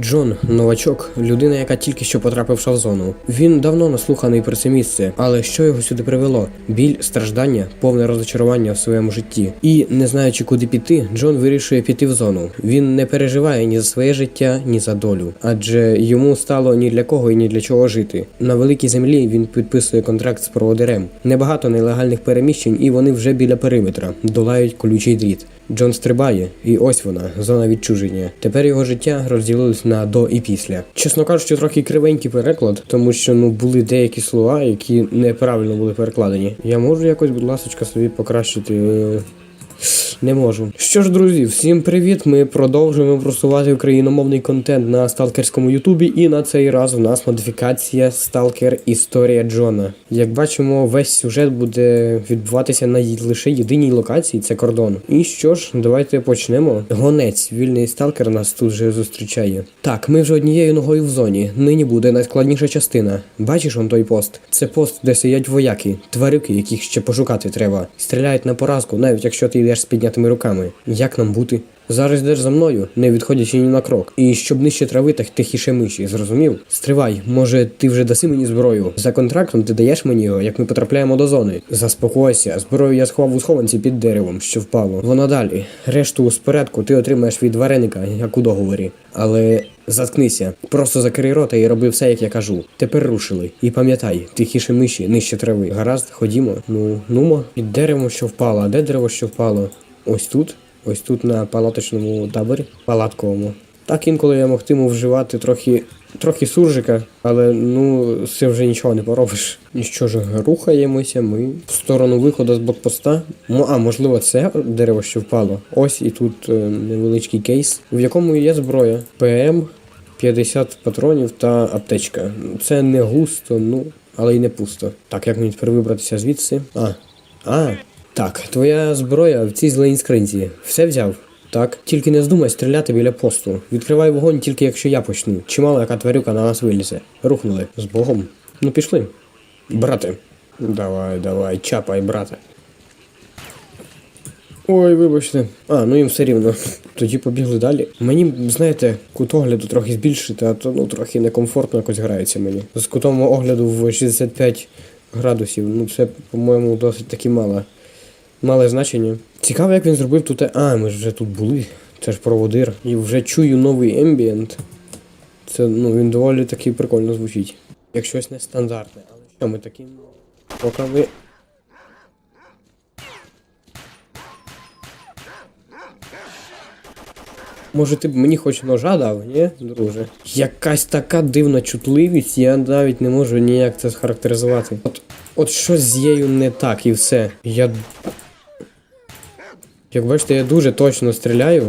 Джон, новачок, людина, яка тільки що потрапивша в зону. Він давно наслуханий про це місце, але що його сюди привело? Біль, страждання, повне розочарування в своєму житті. І не знаючи, куди піти, Джон вирішує піти в зону. Він не переживає ні за своє життя, ні за долю, адже йому стало ні для кого і ні для чого жити. На великій землі він підписує контракт з проводирем. Небагато нелегальних переміщень, і вони вже біля периметра, долають колючий дріт. Джон стрибає, і ось вона, зона відчуження. Тепер його життя розділилось на до і після. Чесно кажучи, трохи кривенький переклад, тому що ну були деякі слова, які неправильно були перекладені. Я можу якось, будь ласка, собі покращити. Не можу. Що ж, друзі, всім привіт! Ми продовжуємо просувати україномовний контент на сталкерському Ютубі, і на цей раз у нас модифікація Сталкер Історія Джона. Як бачимо, весь сюжет буде відбуватися на лише єдиній локації, це кордон. І що ж, давайте почнемо. Гонець, вільний сталкер нас тут вже зустрічає. Так, ми вже однією ногою в зоні. Нині буде найскладніша частина. Бачиш он той пост? Це пост, де сидять вояки, тварюки, яких ще пошукати треба. Стріляють на поразку, навіть якщо ти йдеш з піднятими руками. Як нам бути? Зараз йдеш за мною, не відходячи ні на крок. І щоб нижче трави, так тихіше миші, зрозумів? Стривай, може, ти вже даси мені зброю? За контрактом ти даєш мені його, як ми потрапляємо до зони. Заспокойся, зброю я сховав у схованці під деревом, що впало. Воно далі. Решту спорядку ти отримаєш від вареника, як у договорі. Але заткнися, просто закрий рота і роби все, як я кажу. Тепер рушили. І пам'ятай, тихіше миші, нижче трави. Гаразд, ходімо. Ну, нумо. Під деревом, що впало. А де дерево, що впало? Ось тут. Ось тут на палаточному таборі, палатковому. Так інколи я могтиму вживати трохи, трохи суржика, але ну цим вже нічого не поробиш. І що ж, рухаємося ми в сторону виходу з блокпоста. М- А, можливо, це дерево, що впало. Ось і тут е, невеличкий кейс, в якому є зброя. ПМ, 50 патронів та аптечка. Це не густо, ну, але й не пусто. Так, як мені тепер вибратися звідси? А. А, так, твоя зброя в цій зеленій скринці. Все взяв? Так, тільки не здумай стріляти біля посту. Відкривай вогонь тільки якщо я почну. Чимало яка тварюка на нас вилізе. Рухнули. З Богом. Ну пішли. Брате. Давай, давай, чапай, брате. Ой, вибачте. А, ну їм все рівно. Тоді побігли далі. Мені, знаєте, кут огляду трохи збільшити, а то ну трохи некомфортно якось грається мені. З кутом огляду в 65 градусів. Ну це, по-моєму, досить таки мало. Мале значення. Цікаво, як він зробив тут. А, ми ж вже тут були. Це ж проводир. І вже чую новий ембієнт. Це ну він доволі таки прикольно звучить. Як щось нестандартне. Але що ми такі. Поки ви. Може, ти б мені хоч ножа дав, ні, друже? Якась така дивна чутливість, я навіть не можу ніяк це схарактеризувати. От, от щось з нею не так і все. Я. Як бачите, я дуже точно стріляю.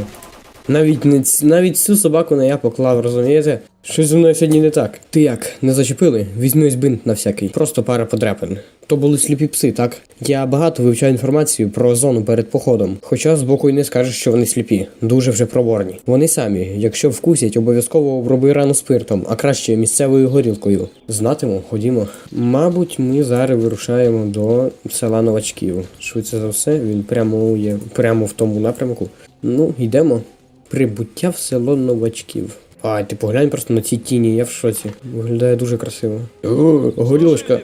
Навіть не навіть цю собаку не я поклав, розумієте? Щось зі мною сьогодні не так. Ти як, не зачепили? Візьми ось бинт на всякий. Просто пара подряпин. То були сліпі пси, так? Я багато вивчаю інформацію про зону перед походом. Хоча збоку й не скажеш, що вони сліпі. Дуже вже проборні. Вони самі, якщо вкусять, обов'язково оброби рану спиртом, а краще місцевою горілкою. Знатиму, ходімо. Мабуть, ми зараз вирушаємо до села новачків. Швидше за все, він прямує прямо в тому напрямку. Ну, йдемо. Прибуття в село новачків. А, ти поглянь просто на ці тіні, я в шоці. Виглядає дуже красиво. О, горілочка.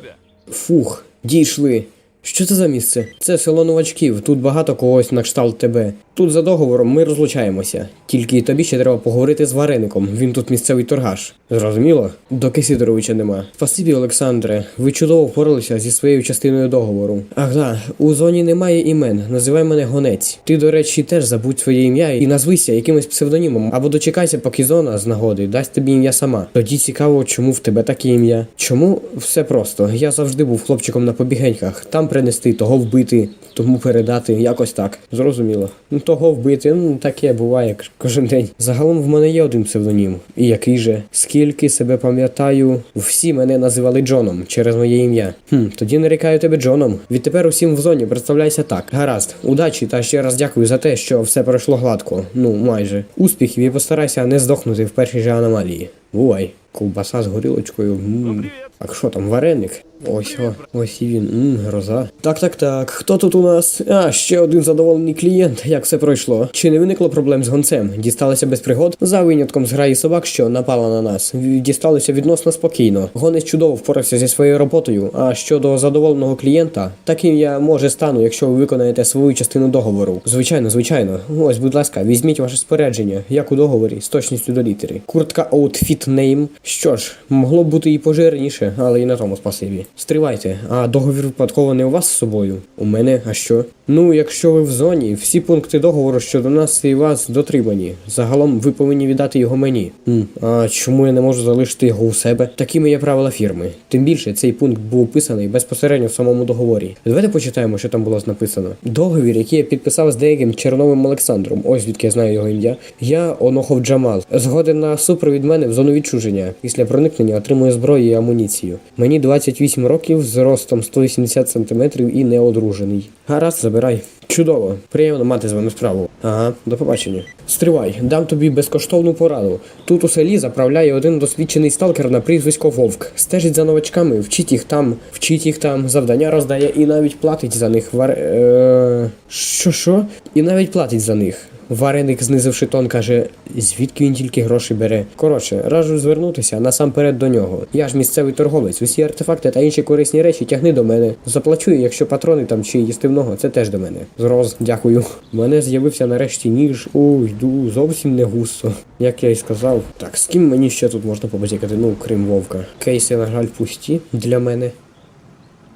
Фух, дійшли. Що це за місце? Це село новачків. Тут багато когось на кшталт тебе. Тут за договором ми розлучаємося. Тільки тобі ще треба поговорити з вареником. Він тут місцевий торгаш. Зрозуміло? Доки Сидоровича нема. Спасибі, Олександре. Ви чудово впоралися зі своєю частиною договору. Ах да, у зоні немає імен. Називай мене гонець. Ти, до речі, теж забудь своє ім'я і назвися якимось псевдонімом. Або дочекайся, поки зона з нагоди дасть тобі ім'я сама. Тоді цікаво, чому в тебе таке ім'я. Чому все просто? Я завжди був хлопчиком на побігеньках. Там принести, того вбити, тому передати, якось так. Зрозуміло. Ну того вбити, ну таке буває кожен день. Загалом в мене є один псевдонім. І який же? Скільки себе пам'ятаю, всі мене називали Джоном через моє ім'я. Хм, тоді нарікаю тебе Джоном. Відтепер усім в зоні представляйся так. Гаразд, удачі та ще раз дякую за те, що все пройшло гладко. Ну, майже. Успіхів і постарайся не здохнути в першій же аномалії. Бувай. Ковбаса з горілочкою. М. А що там, вареник? Ось, о, ось і він, М, гроза. Так, так, так. Хто тут у нас? А, ще один задоволений клієнт. Як все пройшло? Чи не виникло проблем з гонцем? Дісталися без пригод? За винятком зграї собак, що напала на нас. Дісталися відносно спокійно. Гонець чудово впорався зі своєю роботою. А щодо задоволеного клієнта, таким я може стану, якщо ви виконаєте свою частину договору. Звичайно, звичайно. Ось, будь ласка, візьміть ваше спорядження, як у договорі, з точністю до літери. Куртка Outfit Name. Що ж, могло б бути і пожирніше, але і на тому спасибі. Стривайте, а договір випадково не у вас з собою? У мене, а що? Ну, якщо ви в зоні, всі пункти договору щодо нас і вас дотримані. Загалом ви повинні віддати його мені. М, а чому я не можу залишити його у себе? Такими є правила фірми. Тим більше цей пункт був описаний безпосередньо в самому договорі. Давайте почитаємо, що там було написано. Договір, який я підписав з деяким Черновим Олександром, ось звідки я знаю його ім'я. Я Онохов Джамал. Згоден на супровід мене в зону відчуження. Після проникнення отримую зброю і амуніцію. Мені 28 років з ростом 180 см і неодружений. Гаразд, забирай. Чудово, приємно мати з вами справу. Ага, до побачення. Стривай, дам тобі безкоштовну пораду. Тут у селі заправляє один досвідчений сталкер на прізвисько Вовк. Стежить за новачками, вчить їх там, вчить їх там, завдання роздає і навіть платить за них. Вар... Е... Що що? І навіть платить за них. Вареник, знизивши тон, каже, звідки він тільки гроші бере. Коротше, раджу звернутися насамперед до нього. Я ж місцевий торговець, усі артефакти та інші корисні речі тягни до мене. Заплачу, якщо патрони там чи їстивного, це теж до мене. Зроз, дякую. У мене з'явився нарешті ніж. Ой, йду зовсім не густо. Як я й сказав. Так, з ким мені ще тут можна побазікати? Ну, крім вовка. Кейси, на жаль, пусті для мене.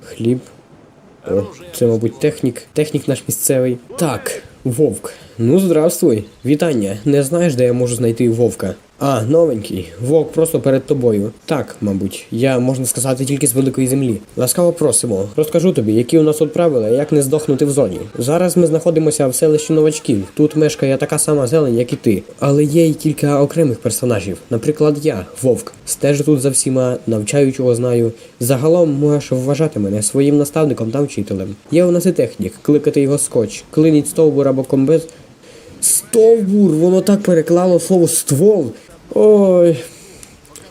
Хліб. О, це, мабуть, технік. Технік наш місцевий. Так, вовк. Ну, здравствуй. Вітання. Не знаєш, де я можу знайти вовка? А, новенький. Вовк просто перед тобою. Так, мабуть, я можна сказати тільки з великої землі. Ласкаво просимо. Розкажу тобі, які у нас тут правила, як не здохнути в зоні. Зараз ми знаходимося в селищі новачків. Тут мешкає така сама зелень, як і ти. Але є й кілька окремих персонажів. Наприклад, я, вовк, стежу тут за всіма, навчаю, чого знаю. Загалом можеш вважати мене своїм наставником та вчителем. Є у нас і технік, кликати його скотч, клиніть стовбур або комбез. Стовбур, воно так переклало слово ствол. Ой.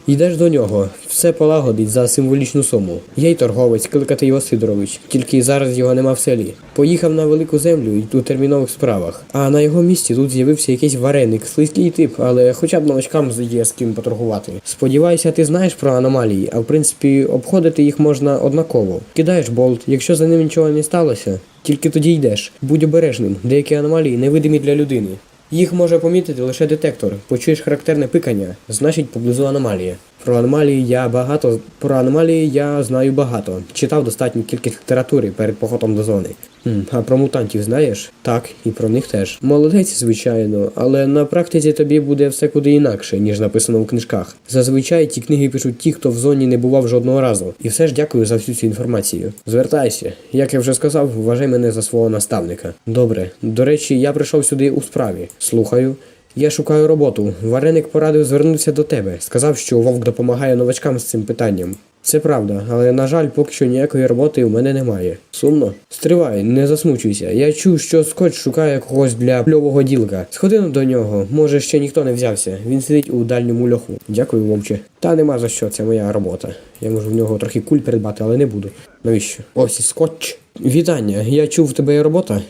Йдеш до нього, все полагодить за символічну суму. Є й торговець, кликати його Сидорович, тільки зараз його нема в селі. Поїхав на велику землю у термінових справах. А на його місці тут з'явився якийсь вареник, слизький тип, але хоча б новачкам є з ким поторгувати. Сподіваюся, ти знаєш про аномалії, а в принципі обходити їх можна однаково. Кидаєш болт, якщо за ним нічого не сталося, тільки тоді йдеш. Будь обережним, деякі аномалії невидимі для людини. Їх може помітити лише детектор. Почуєш характерне пикання, значить поблизу аномалія. Про аномалії я багато про аномалії я знаю багато. Читав достатню кількість літератури перед походом до зони. А про мутантів знаєш? Так, і про них теж. Молодець, звичайно, але на практиці тобі буде все куди інакше, ніж написано в книжках. Зазвичай ті книги пишуть ті, хто в зоні не бував жодного разу. І все ж дякую за всю цю інформацію. Звертайся, як я вже сказав, вважай мене за свого наставника. Добре. До речі, я прийшов сюди у справі. Слухаю. Я шукаю роботу. Вареник порадив звернутися до тебе. Сказав, що вовк допомагає новачкам з цим питанням. Це правда, але на жаль, поки що ніякої роботи у мене немає. Сумно? Стривай, не засмучуйся. Я чув, що скотч шукає когось для пльового ділка. Сходи до нього, може ще ніхто не взявся. Він сидить у дальньому льоху. Дякую, вовче. Та нема за що, це моя робота. Я можу в нього трохи куль придбати, але не буду. Навіщо? Ось і скотч. Вітання, я чув в тебе є робота?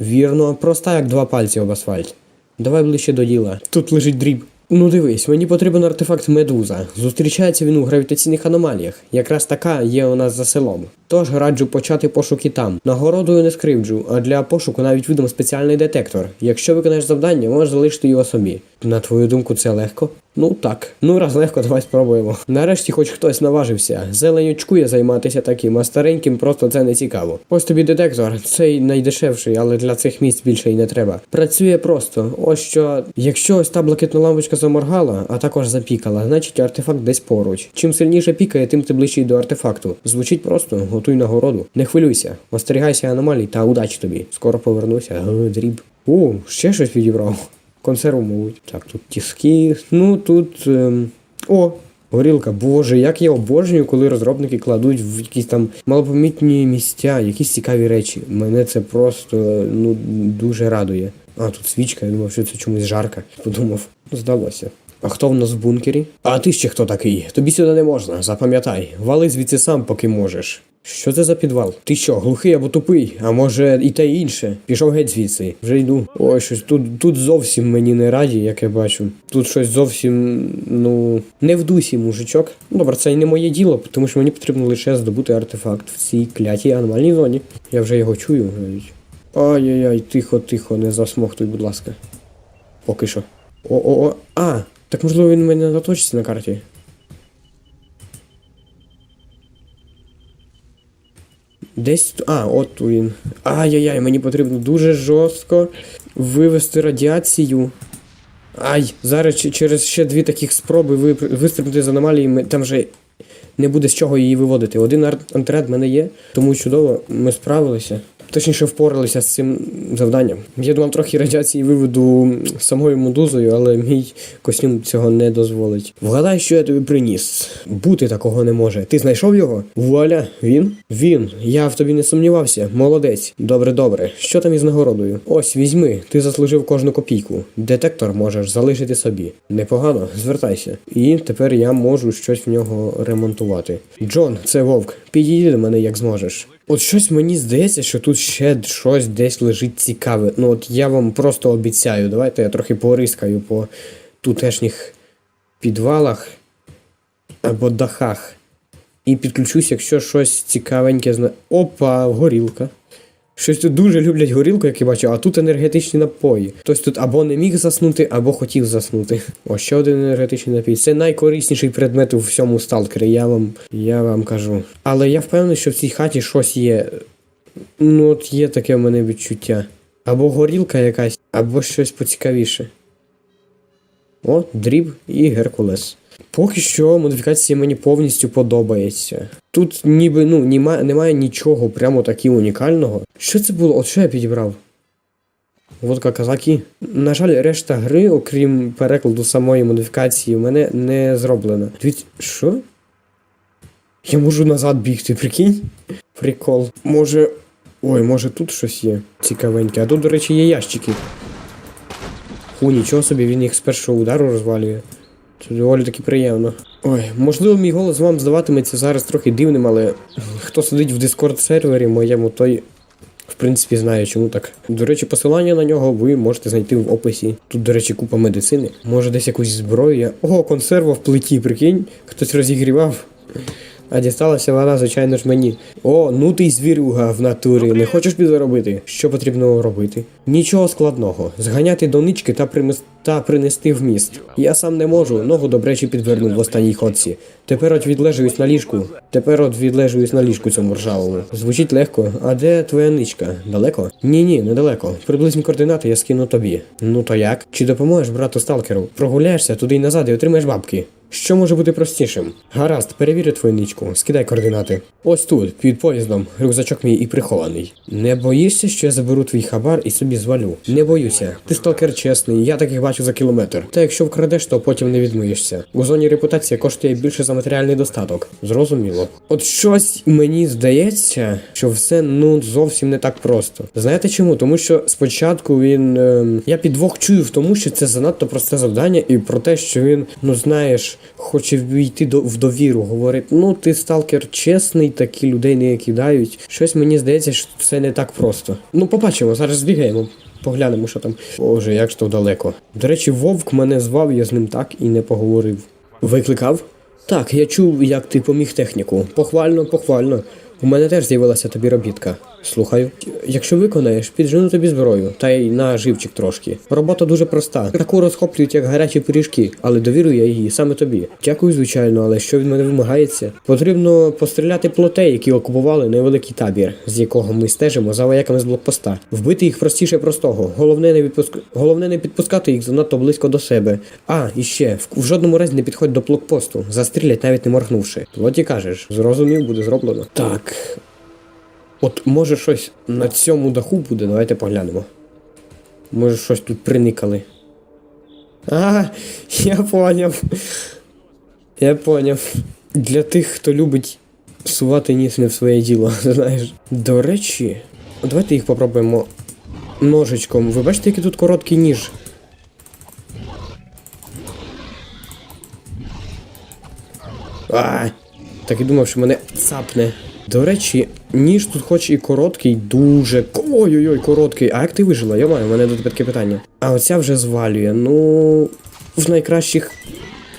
Вірно, проста як два пальці об асфальт. Давай ближче до діла. Тут лежить дріб. Ну дивись, мені потрібен артефакт медуза. Зустрічається він у гравітаційних аномаліях. Якраз така є у нас за селом. Тож раджу почати пошуки там. Нагородою не скривджу, а для пошуку навіть видам спеціальний детектор. Якщо виконаєш завдання, можеш залишити його собі. На твою думку, це легко? Ну так. Ну раз легко, давай спробуємо. Нарешті хоч хтось наважився. Зеленю чкує займатися таким, а стареньким просто це не цікаво. Ось тобі детектор, цей найдешевший, але для цих місць більше й не треба. Працює просто. Ось що, якщо ось та блакитна лампочка заморгала, а також запікала, значить артефакт десь поруч. Чим сильніше пікає, тим ти ближчий до артефакту. Звучить просто, готуй нагороду. Не хвилюйся, остерігайся аномалій та удачі тобі. Скоро повернуся. Дріб. О, ще щось підібрав. Консерву, мабуть. Так, тут тіски. Ну тут. Ем... О! Горілка, боже, як я обожнюю, коли розробники кладуть в якісь там малопомітні місця, якісь цікаві речі. Мене це просто ну дуже радує. А, тут свічка, я думав, що це чомусь жарка. Подумав, здалося. А хто в нас в бункері? А ти ще хто такий? Тобі сюди не можна, запам'ятай. Вали звідси сам, поки можеш. Що це за підвал? Ти що, глухий або тупий? А може і те інше? Пішов геть звідси. Вже йду. Ой, щось тут, тут зовсім мені не раді, як я бачу. Тут щось зовсім, ну, не в дусі, мужичок. Ну добре, це і не моє діло, тому що мені потрібно лише здобути артефакт в цій клятій аномальній зоні. Я вже його чую. Ай-яй-яй, тихо, тихо, не засмохтуй, будь ласка. Поки що. О-о-о. А, так можливо він у мене на точці на карті. Десь. А, от він. Ай-яй-яй, мені потрібно дуже жорстко вивести радіацію. Ай, зараз через ще дві таких спроби ви- вистрибнути з аномалії, там вже не буде з чого її виводити. Один антиред в мене є, тому чудово, ми справилися. Точніше, впоралися з цим завданням. Я думав, трохи радіації виведу самою медузою, але мій костюм цього не дозволить. Вгадай, що я тобі приніс. Бути такого не може. Ти знайшов його? Вуаля, він? Він. Я в тобі не сумнівався. Молодець. Добре, добре. Що там із нагородою? Ось, візьми, ти заслужив кожну копійку. Детектор можеш залишити собі. Непогано, звертайся. І тепер я можу щось в нього ремонтувати. Джон, це вовк. Підійди до мене як зможеш. От щось мені здається, що тут ще щось десь лежить цікаве. Ну от я вам просто обіцяю. Давайте я трохи порискаю по тутешніх підвалах або дахах. І підключусь, якщо щось цікавеньке зна. Опа, горілка. Щось тут дуже люблять горілку, як я бачу, а тут енергетичні напої. Хтось тут або не міг заснути, або хотів заснути. О, ще один енергетичний напій. Це найкорисніший предмет у всьому сталкері, я вам, я вам кажу. Але я впевнений, що в цій хаті щось є. Ну, от є таке в мене відчуття. Або горілка якась, або щось поцікавіше. О, дріб і Геркулес. Поки що модифікація мені повністю подобається. Тут ніби ну німа, немає нічого прямо таки унікального. Що це було? От що я підібрав? Водка казаки. На жаль, решта гри, окрім перекладу самої модифікації, в мене не зроблена. Дивіться, що? Я можу назад бігти, прикинь? Прикол. Може. Ой, може тут щось є цікавеньке. А тут, до речі, є ящики. Фу, нічого собі, він їх з першого удару розвалює. Це доволі таки приємно. Ой, можливо, мій голос вам здаватиметься зараз трохи дивним, але хто сидить в Discord сервері моєму, той в принципі знає, чому так. До речі, посилання на нього ви можете знайти в описі. Тут, до речі, купа медицини. Може десь якусь зброю. є. Ого, консерва в плиті, прикинь, хтось розігрівав. А дісталася вона, звичайно ж, мені. О, ну ти звірюга в натурі. Не хочеш підзаробити? Що потрібно робити? Нічого складного. Зганяти до нички та, принес... та принести в міст. Я сам не можу, ногу добряче підвернув в останній ходці. Тепер от відлежуюсь на ліжку. Тепер от відлежуюсь на ліжку цьому ржавому. Звучить легко. А де твоя ничка? Далеко? Ні, ні, недалеко. Приблизні координати я скину тобі. Ну то як? Чи допоможеш брату сталкеру? Прогуляєшся туди й назад і отримаєш бабки. Що може бути простішим? Гаразд, перевірю твою ничку, скидай координати. Ось тут, під поїздом, рюкзачок мій і прихований. Не боїшся, що я заберу твій хабар і собі звалю? Не боюся. Ти сталкер чесний, я таких бачу за кілометр. Та якщо вкрадеш, то потім не відмиєшся. У зоні репутація коштує більше за матеріальний достаток. Зрозуміло. От щось мені здається, що все ну зовсім не так просто. Знаєте чому? Тому що спочатку він. ем, я підвох чую в тому, що це занадто просте завдання, і про те, що він, ну знаєш, хоче війти до в довіру. Говорить, ну ти сталкер чесний, такі людей не кидають. Щось мені здається, що це не так просто. Ну, побачимо, зараз збігаємо. Поглянемо, що там. Боже, як ж то далеко. До речі, вовк мене звав, я з ним так і не поговорив. Викликав? Так, я чув, як ти поміг техніку. Похвально, похвально. У мене теж з'явилася тобі робітка. Слухаю. Якщо виконаєш, піджену тобі зброю, та й на живчик трошки. Робота дуже проста. Таку розхоплюють, як гарячі пиріжки, але довірю я її саме тобі. Дякую, звичайно, але що від мене вимагається? Потрібно постріляти плотей, які окупували невеликий табір, з якого ми стежимо за вояками з блокпоста. Вбити їх простіше простого. Головне не відпуск... Головне не підпускати їх занадто близько до себе. А, і ще в, в жодному разі не підходь до блокпосту. Застрілять навіть не моргнувши. Плоті кажеш, зрозумів, буде зроблено. Так. От може щось на цьому даху буде, давайте поглянемо. Може щось тут приникали. А, я поняв. Я поняв. Для тих, хто любить сувати ніс не в своє діло, знаєш. До речі, давайте їх попробуємо ножичком. Ви бачите, який тут короткий ніж? А, так і думав, що мене цапне. До речі, ніж тут хоч і короткий, дуже. Ой-ой-ой, короткий. А як ти вижила? Я маю, у мене тебе таке питання. А оця вже звалює. Ну, в найкращих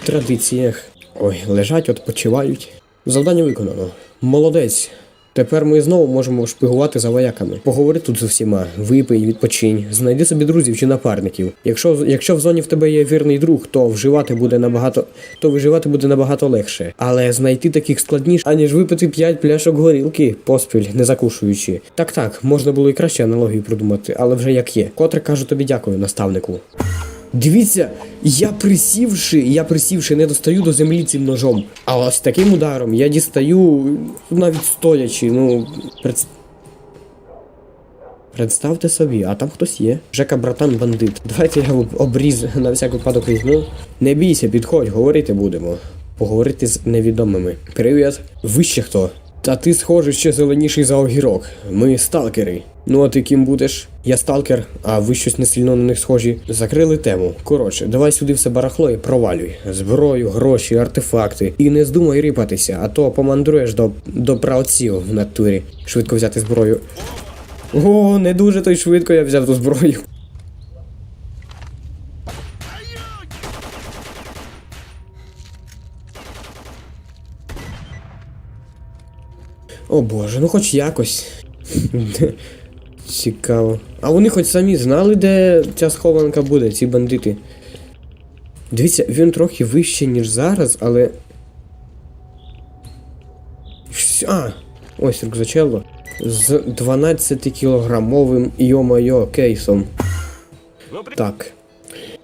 традиціях. Ой, лежать, відпочивають. Завдання виконано. Молодець. Тепер ми знову можемо шпигувати за вояками. Поговори тут з усіма, випий, відпочинь, знайди собі друзів чи напарників. Якщо, якщо в зоні в тебе є вірний друг, то вживати буде набагато, то виживати буде набагато легше. Але знайти таких складніше, аніж випити 5 пляшок горілки поспіль, не закушуючи. Так так, можна було і краще аналогію придумати, але вже як є. Котре кажу тобі дякую, наставнику. Дивіться, я присівши, я присівши, не достаю до землі цим ножом. А ось таким ударом я дістаю навіть стоячи. Ну, пред... представте собі, а там хтось є. Жека, братан, бандит. Давайте я об- обріз на всяк випадок візьму. Не бійся, підходь, говорити будемо. Поговорити з невідомими. Привіт. Ви ще хто? Та ти, схоже, ще зеленіший за огірок. Ми сталкери. Ну а ти ким будеш? Я сталкер, а ви щось не сильно на них схожі. Закрили тему. Коротше, давай сюди все барахло і провалюй. Зброю, гроші, артефакти. І не здумай рипатися, а то помандруєш до, до праотців в натурі. Швидко взяти зброю. О, не дуже то й швидко я взяв ту зброю. О боже, ну хоч якось. Цікаво. А вони хоч самі знали, де ця схованка буде, ці бандити. Дивіться, він трохи вище, ніж зараз, але. А! Ось рюкзачело. З 12-кілограмовим йо-моє кейсом. Так.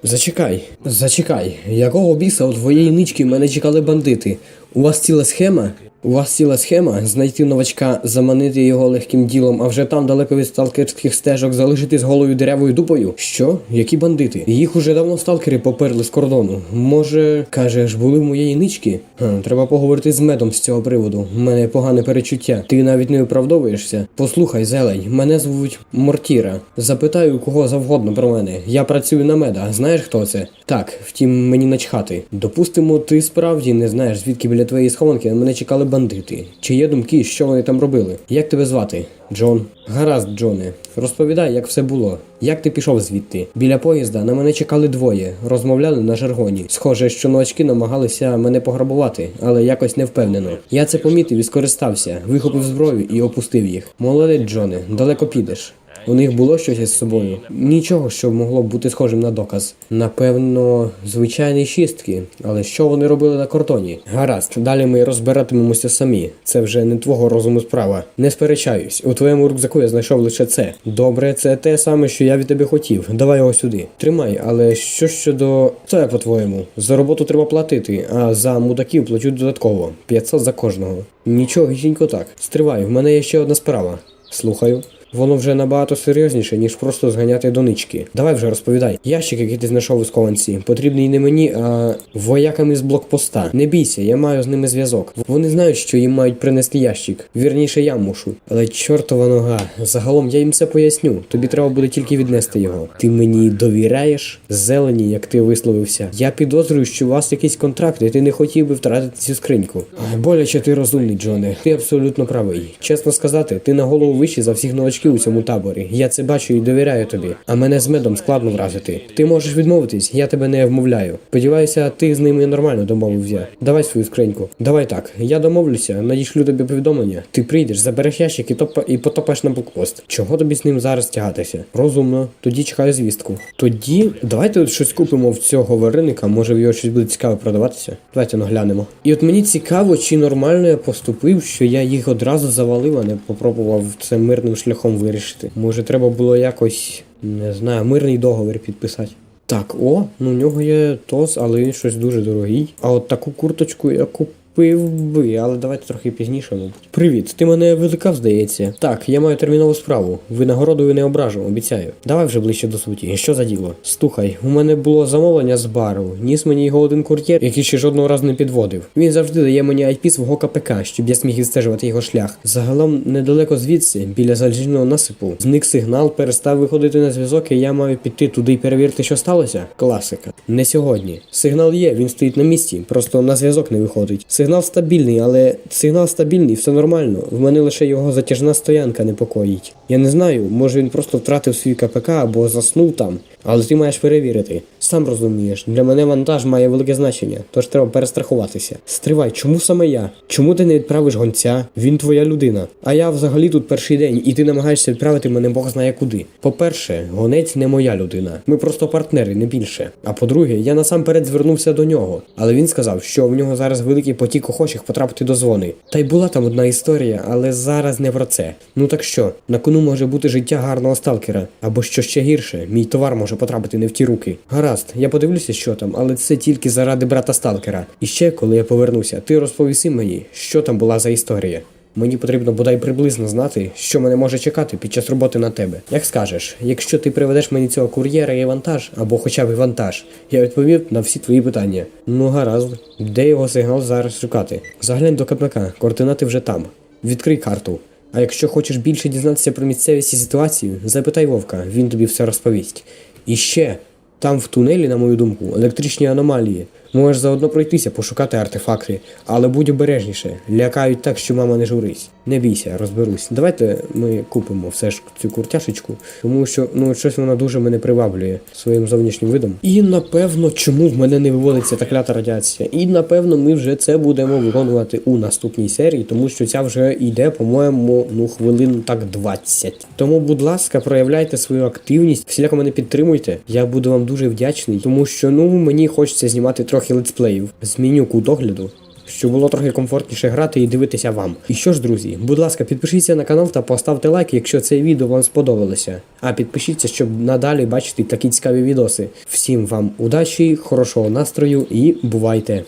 Зачекай, зачекай. Якого біса у твоєї нички мене чекали бандити? У вас ціла схема? У вас ціла схема знайти новачка, заманити його легким ділом, а вже там далеко від сталкерських стежок залишити з голою деревою дупою? Що? Які бандити? Їх уже давно сталкери поперли з кордону. Може, кажеш, були в моєї нички? Ха, треба поговорити з медом з цього приводу. У мене погане перечуття. Ти навіть не виправдовуєшся. Послухай, зелень, мене звуть Мортіра. Запитаю кого завгодно про мене. Я працюю на меда. Знаєш хто це? Так, втім, мені начхати. Допустимо, ти справді не знаєш, звідки біля твоєї схованки на мене чекали бандити. Чи є думки, що вони там робили? Як тебе звати? Джон. Гаразд, Джоне. Розповідай, як все було. Як ти пішов звідти? Біля поїзда на мене чекали двоє, розмовляли на жаргоні. Схоже, що новачки намагалися мене пограбувати, але якось не впевнено. Я це помітив і скористався, вихопив зброю і опустив їх. Молодець, Джоне, далеко підеш. У них було щось із собою. Нічого, що могло б бути схожим на доказ. Напевно, звичайні шістки. Але що вони робили на кордоні? Гаразд, далі ми розбиратимемося самі. Це вже не твого розуму справа. Не сперечаюсь. У твоєму рюкзаку я знайшов лише це. Добре, це те саме, що я від тебе хотів. Давай його сюди. Тримай, але що щодо це по-твоєму? За роботу треба платити, а за мудаків плачу додатково. 500 за кожного. Нічого, гіченько так. Стривай, в мене є ще одна справа. Слухаю. Воно вже набагато серйозніше, ніж просто зганяти донички. Давай вже розповідай. Ящик, який ти знайшов у скованці, потрібний не мені, а воякам із блокпоста. Не бійся, я маю з ними зв'язок. Вони знають, що їм мають принести ящик. Вірніше, я мушу. Але чортова нога. Загалом я їм все поясню. Тобі треба буде тільки віднести його. Ти мені довіряєш? Зелені, як ти висловився. Я підозрюю, що у вас якийсь контракт, і ти не хотів би втратити цю скриньку. Боляче ти розумний, Джоне. Ти абсолютно правий. Чесно сказати, ти на голову вищий за всіх новачків у цьому таборі. Я це бачу і довіряю тобі. А мене з медом складно вразити. Ти можеш відмовитись, я тебе не вмовляю. Сподіваюся, ти з ними нормально домовився. Давай свою скриньку. Давай так. Я домовлюся, надішлю тобі повідомлення. Ти прийдеш, забереш ящик і топ і потопаєш на блокпост. Чого тобі з ним зараз тягатися? Розумно. Тоді чекаю звістку. Тоді давайте от щось купимо в цього вареника. Може в його щось буде цікаве продаватися. Давайте наглянемо. І от мені цікаво, чи нормально я поступив, що я їх одразу завалив, а не попробував це мирним шляхом вирішити. Може, треба було якось не знаю, мирний договір підписати. Так, о, ну у нього є тос, але він щось дуже дорогий. А от таку курточку я купив би, але давайте трохи пізніше, мабуть. Привіт, ти мене викликав, здається. Так, я маю термінову справу. Винагородою не ображу, обіцяю. Давай вже ближче до суті. Що за діло? Слухай, у мене було замовлення з бару. Ніс мені його один кур'єр, який ще жодного разу не підводив. Він завжди дає мені IP свого КПК, щоб я зміг відстежувати його шлях. Загалом недалеко звідси, біля заліжного насипу, зник сигнал, перестав виходити на зв'язок, і я маю піти туди і перевірити, що сталося. Класика. Не сьогодні. Сигнал є, він стоїть на місці, просто на зв'язок не виходить. Сигнал стабільний, але сигнал стабільний, все нормально. В мене лише його затяжна стоянка непокоїть. Я не знаю, може він просто втратив свій КПК або заснув там. Але ти маєш перевірити. Сам розумієш, для мене вантаж має велике значення, тож треба перестрахуватися. Стривай, чому саме я? Чому ти не відправиш гонця? Він твоя людина. А я взагалі тут перший день, і ти намагаєшся відправити мене Бог знає куди. По-перше, гонець не моя людина. Ми просто партнери, не більше. А по-друге, я насамперед звернувся до нього. Але він сказав, що в нього зараз великий потік охочих потрапити до дзвони. Та й була там одна історія, але зараз не про це. Ну так що, на кону може бути життя гарного сталкера, або що ще гірше, мій товар може потрапити не в ті руки. Гаразд, я подивлюся, що там, але це тільки заради брата сталкера. І ще, коли я повернуся, ти розповіси мені, що там була за історія. Мені потрібно бодай приблизно знати, що мене може чекати під час роботи на тебе. Як скажеш, якщо ти приведеш мені цього кур'єра і вантаж, або хоча б і вантаж, я відповів на всі твої питання. Ну гаразд, де його сигнал зараз шукати? Заглянь до КПК, координати вже там. Відкрий карту. А якщо хочеш більше дізнатися про місцевість і ситуацію, запитай Вовка, він тобі все розповість. І ще, там в тунелі, на мою думку, електричні аномалії. Можеш заодно пройтися, пошукати артефакти, але будь обережніше. Лякають так, що мама не журись. Не бійся, розберусь. Давайте ми купимо все ж цю куртяшечку, тому що ну щось вона дуже мене приваблює своїм зовнішнім видом. І напевно, чому в мене не виводиться та клята радіація. І напевно, ми вже це будемо виконувати у наступній серії, тому що ця вже йде, по-моєму, ну хвилин так 20. Тому, будь ласка, проявляйте свою активність, всіляко мене підтримуйте. Я буду вам дуже вдячний, тому що ну мені хочеться знімати трохи летсплеїв. Зміню кут огляду. Щоб було трохи комфортніше грати і дивитися вам. І що ж, друзі, будь ласка, підпишіться на канал та поставте лайк, якщо це відео вам сподобалося. А підпишіться, щоб надалі бачити такі цікаві відоси. Всім вам удачі, хорошого настрою і бувайте!